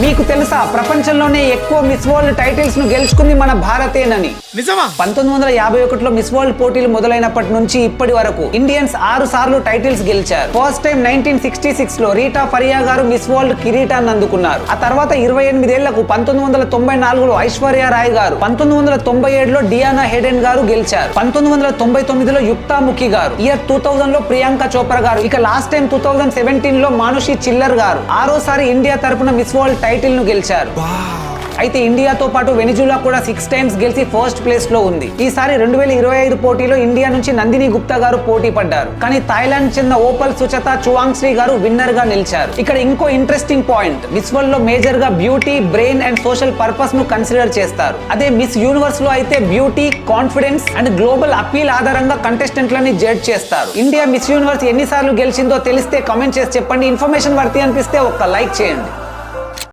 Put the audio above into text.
మీకు తెలుసా ప్రపంచంలోనే ఎక్కువ మిస్ వరల్డ్ టైటిల్స్ను గెలుచుకుంది మన భారతేనని. నిజమా? పంతొమ్మిది వందల యాభై ఒకటిలో మిస్ వరల్డ్ పోటీలు మొదలైనప్పటి నుంచి ఇప్పటి వరకు ఇండియన్స్ ఆరు సార్లు టైటిల్స్ గెలిచారు. ఫస్ట్ టైం నైన్టీన్ సిక్స్టీ సిక్స్లో రీటా ఫరియా గారు మిస్ వరల్డ్ కిరీటాన్ని అందుకున్నారు. ఆ తర్వాత ఇరవై ఎనిమిదేళ్ళకు పంతొమ్మిది వందల తొంభై నాలుగులో ఐశ్వర్య రాయ్ గారు పంతొమ్మిది వందల తొంభై ఏడులో డియానా హెడెన్ గారు గెలిచారు. పంతొమ్మిది వందల తొంభై తొమ్మిదిలో యుక్తాముఖి గారు ఇయర్ టూ థౌసండ్లో ప్రియాంక చోప్రా గారు ఇక లాస్ట్ టైం టూ థౌసండ్ సెవెంటీన్లో మానుషి చిల్లర్ గారు ఆరోసారి ఇండియా తరపున మిస్ వరల్డ్ టైటిల్ను గెలిచారు. అయితే ఇండియాతో పాటు వెనిజులా కూడా సిక్స్ టైమ్స్ గెలిచి ఫస్ట్ ప్లేస్లో ఉంది. ఈసారి రెండు వేల ఇరవై ఐదు పోటీలో ఇండియా నుంచి నందిని గుప్తా గారు పోటీ పడ్డారు. కానీ థాయిలాండ్ చెందిన ఓపల్ సుచత చువాంగ్ శ్రీ గారు విన్నర్గా నిలిచారు. ఇక్కడ ఇంకో ఇంట్రెస్టింగ్ పాయింట్ మిస్ వరల్డ్లో మేజర్గా బ్యూటీ బ్రెయిన్ అండ్ సోషల్ పర్పస్ను కన్సిడర్ చేస్తారు. అదే మిస్ యూనివర్స్లో అయితే beauty confidence and global appeal ఆధారంగా కంటెస్టెంట్లని జడ్జ్ చేస్తారు. ఇండియా మిస్ యూనివర్స్ ఎన్నిసార్లు గెలిచిందో తెలిస్తే కమెంట్ చేసి చెప్పండి. ఇన్ఫర్మేషన్ వర్తి అనిపిస్తే ఒక లైక్ చేయండి.